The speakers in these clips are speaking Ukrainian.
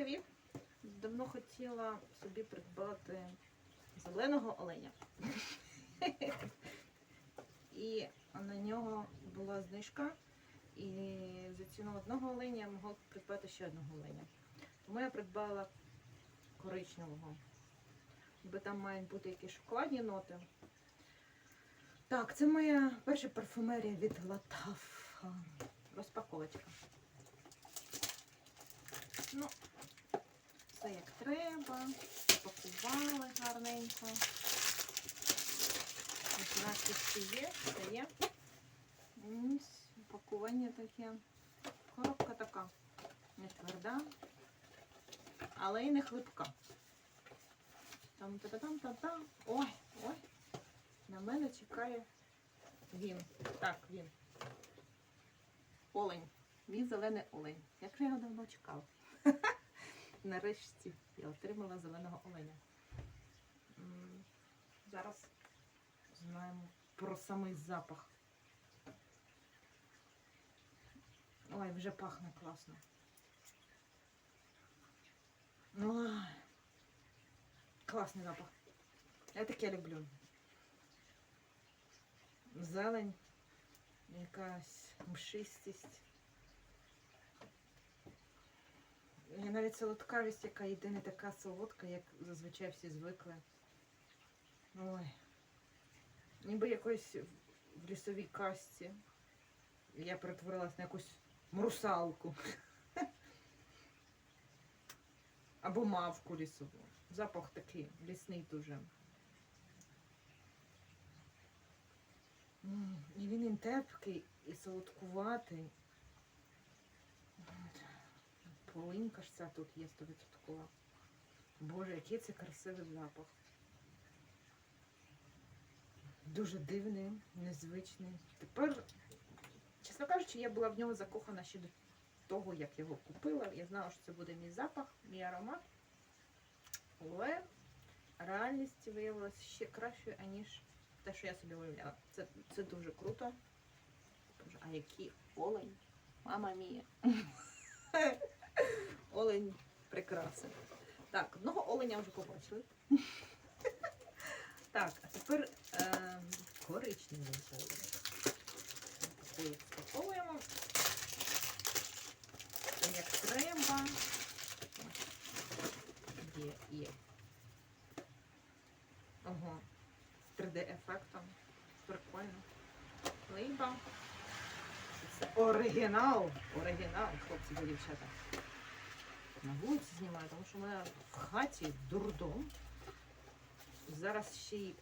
привіт! Давно хотіла собі придбати зеленого оленя. І на нього була знижка. І за ціну одного оленя я могла придбати ще одного оленя. Тому я придбала коричневого. Бо там мають бути якісь шоколадні ноти. Так, це моя перша парфумерія від Латаф. Розпаковочка. Ну, все як треба. Пакували гарненько. Ось Надписи є, все є. Ось Пакування таке. Коробка така. Не тверда, але й не хлипка. Там та там та там Ой, ой. На мене чекає він. Так, він. Олень. Мій зелений олень. Як же я його давно чекала. Нарешті я отримала зеленого оленя. Зараз знаємо про самий запах. Ой, вже пахне класно. Ой, класний запах. Я таке люблю. Зелень, якась мшистість. І навіть солодкавість, яка йде не така солодка, як зазвичай всі звикли. Ой. Ніби якось в лісовій касті. Я перетворилась на якусь мрусалку. Або мавку лісову. Запах такий, лісний дуже. І він і тепкий, і солодкуватий. Полинка ж ця тут є стовідсоткова. Боже, який це красивий запах. Дуже дивний, незвичний. Тепер, чесно кажучи, я була в нього закохана ще до того, як його купила. Я знала, що це буде мій запах, мій аромат. Але реальність виявилася ще кращою, аніж те, що я собі уявляла. Це, це дуже круто. А який олень? Мама мія. Олень прекрасний. Так, одного оленя вже побачили. Так, а тепер е, коричневий олень. Спаковуємо. Як треба. Є, є. Ого. З 3D-ефектом. Прикольно. Лейба. Це оригінал. Оригінал, хлопці та дівчата. На вулиці знімаю, тому що в мене в хаті дурдом. Зараз ще й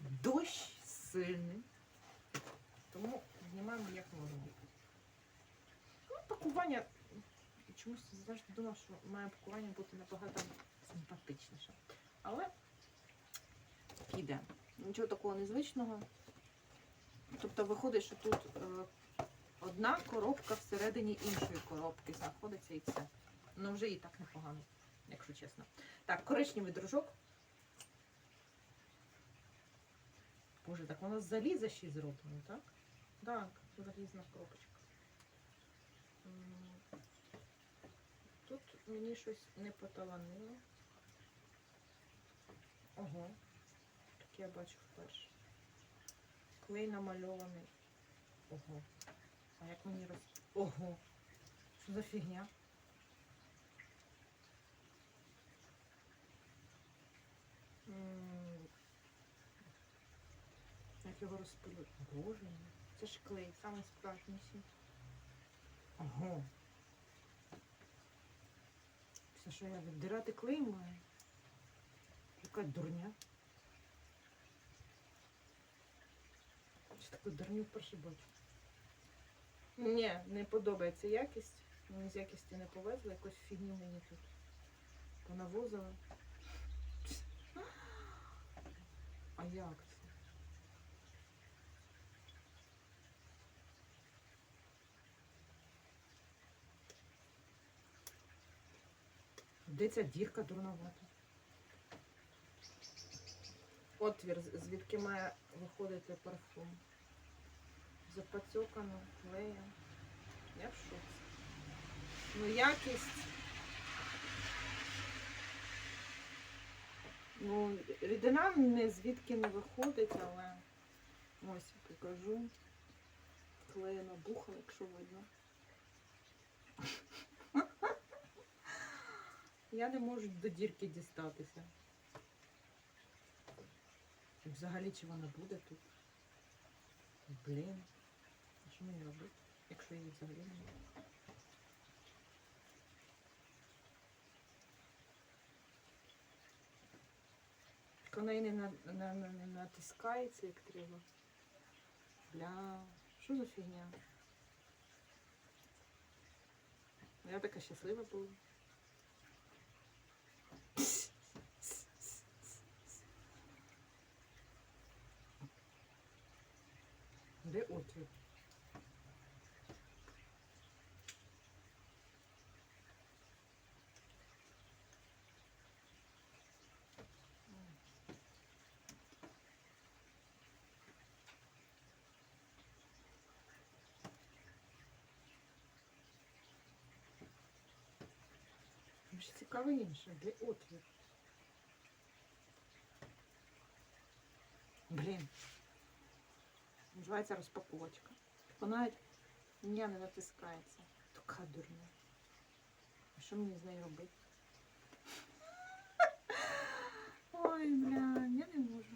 дощ сильний. Тому знімаємо як можемо. Ну, пакування. Чомусь завжди думав, що має пакування бути набагато симпатичніше. Але піде. Нічого такого незвичного. Тобто виходить, що тут е, одна коробка всередині іншої коробки знаходиться і все. Ну вже і так непогано, якщо чесно. Так, коричневий дружок. Боже, так воно з заліза ще зроблено, так? Так, залізна коробочка. М, Тут мені щось не поталанило. Ого, таке я бачу вперше. Клей намальований. Ого. А як мені роз... Ого. Що за фігня? Як його розпилити? Боже мій. Це ж клей, самий справжніший. Ого. Все, що я віддирати клей маю? Яка дурня. Чи таку дурню вперше бачу? Ні, не подобається якість. Мені з якісті не повезли, якусь фігню мені тут понавозили. А як це? Де ця дірка дурновата? Отвір, звідки має виходити парфум. Запацьокано, клеєм. Я в шоці. Ну, якість Ну, рідина не звідки не виходить, але ось покажу. Клею набухала, якщо видно. Я не можу до дірки дістатися. Взагалі чи вона буде тут? Блін. Що мені робити, якщо її взагалі немає? Вона і не, на, на, на, не натискається, як треба. Бля, що за фігня? Я така щаслива була. Де отвір? Мені цікаво інше, де отвір? Блін. Називається розпаковочка. Вона навіть ні, не натискається. Така дурня. А що мені з нею робити? Ой, бля, я не можу.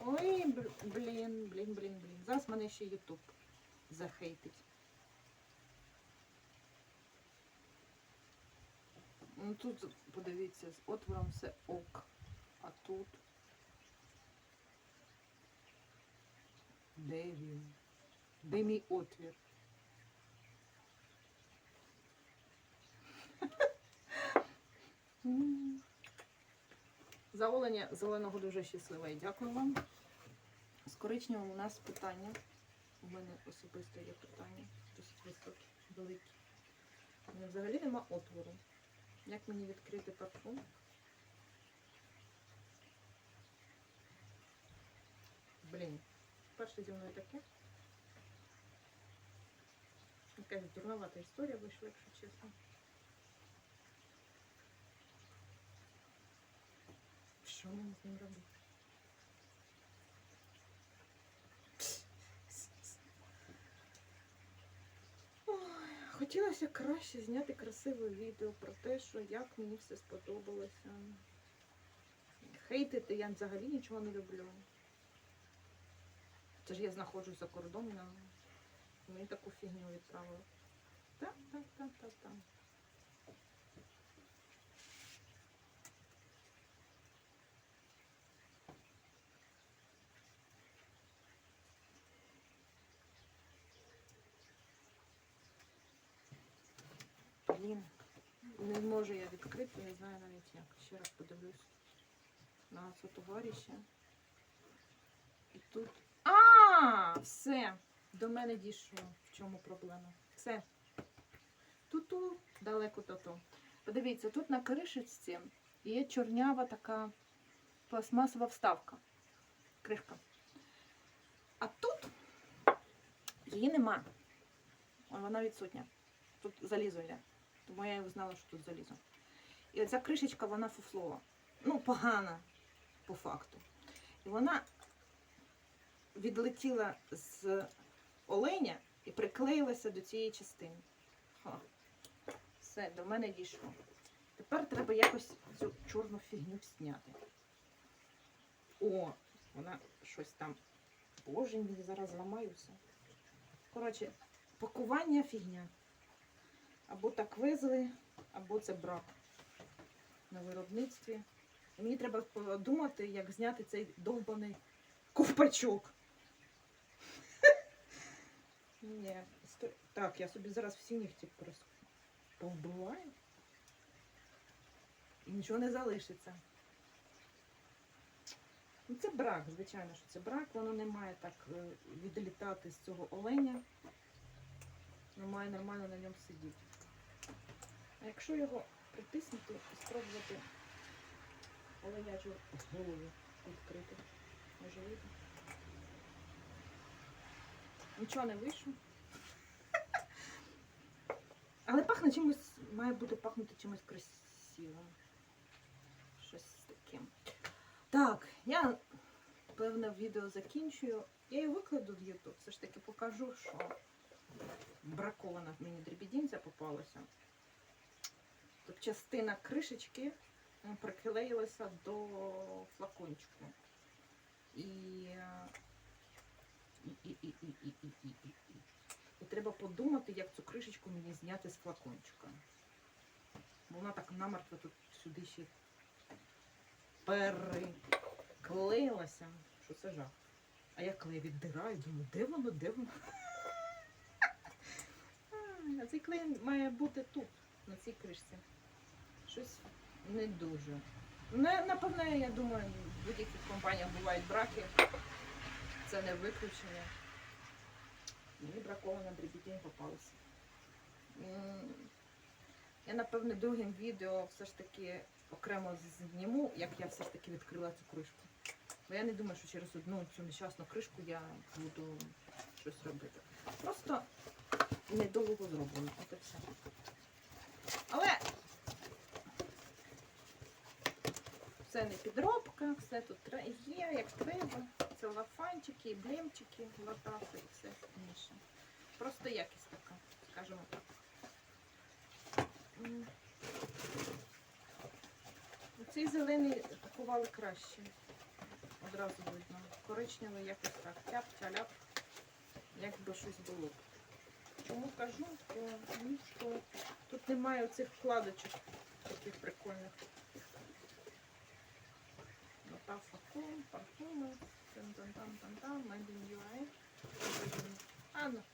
Ой, бл- блін, блін, блін, блін. Зараз мене ще Ютуб захейтить. Ну тут, подивіться, з отвором все ок. А тут. Де він? Де мій отвір? М. За оленя зеленого дуже щаслива і дякую вам. З коричневим у нас питання. У мене особисто є питання. Досить високі, великі. У мене взагалі нема отвору. Як мені відкрити парфум? Блін, перше зі мною таке. Якась дурновата історія вийшла, якщо чесно. Що мені з ним робити? Хотілося краще зняти красиве відео про те, що як мені все сподобалося. Хейтити я взагалі нічого не люблю. Це ж я знаходжусь за кордоном, мені таку фігню відправили. Так, так, так, так, так. Блін, не можу я відкрити, не знаю навіть як. Ще раз подивлюсь на це товариша. І тут. А, все! До мене дійшло. В чому проблема? Все. Ту-ту, далеко то-то. Подивіться, тут на кришечці є чорнява така пластмасова вставка. Кришка. А тут її нема. Вона відсутня. Тут залізо йде. Тому я і узнала, що тут залізо. І оця кришечка, вона фуфлова. Ну, погана, по факту. І вона відлетіла з оленя і приклеїлася до цієї частини. О, все, до мене дійшло. Тепер треба якось цю чорну фігню зняти. О, вона щось там. Боже, мені зараз зламаюся. Коротше, пакування фігня. Або так везли, або це брак на виробництві. І мені треба подумати, як зняти цей довбаний ковпачок. Ні, так, я собі зараз всі нігті повбиваю. І нічого не залишиться. Ну, це брак, звичайно, що це брак, воно не має так е, відлітати з цього оленя. Воно має нормально на ньому сидіти. Якщо його притиснути і спробувати оленячу голову відкрити, може видно. Нічого не вийшло. Але пахне чимось, має бути пахнути чимось красивим. Щось таке. Так, я певне відео закінчую. Я її викладу в YouTube. Все ж таки покажу, що бракована в мені дрібідінця попалася. Тобто частина кришечки приклеїлася до флакончику. І і, і, і, і, і, і, і. І треба подумати, як цю кришечку мені зняти з флакончика. Бо вона так намертво тут сюди ще переклеїлася, що це жах. А я клей віддираю, думаю, де воно, де воно? А цей клей має бути тут, на цій кришці. Щось не дуже. Не, напевне, я думаю, в будь-яких компаніях бувають браки. Це не виключення. Мені бракована дрібідінь попалася. М, Я, напевне, другим відео все ж таки окремо зніму, як я все ж таки відкрила цю кришку. Бо я не думаю, що через одну цю нещасну кришку я буду щось робити. Просто недовго зроблено. От все. Але це не підробка, все тут є, як треба. Це лафанчики, блемчики, латафи і все інше. Просто якість така, скажімо так. Цей зелений купували краще. Одразу видно. Коричневий якось так. Тяп, тяляп. Якби щось було. Чому кажу? Тому що тут немає оцих вкладочок таких прикольних та факум, парфуми, тан-тан-тан-тан-тан, Made in UA. Анна. Ну,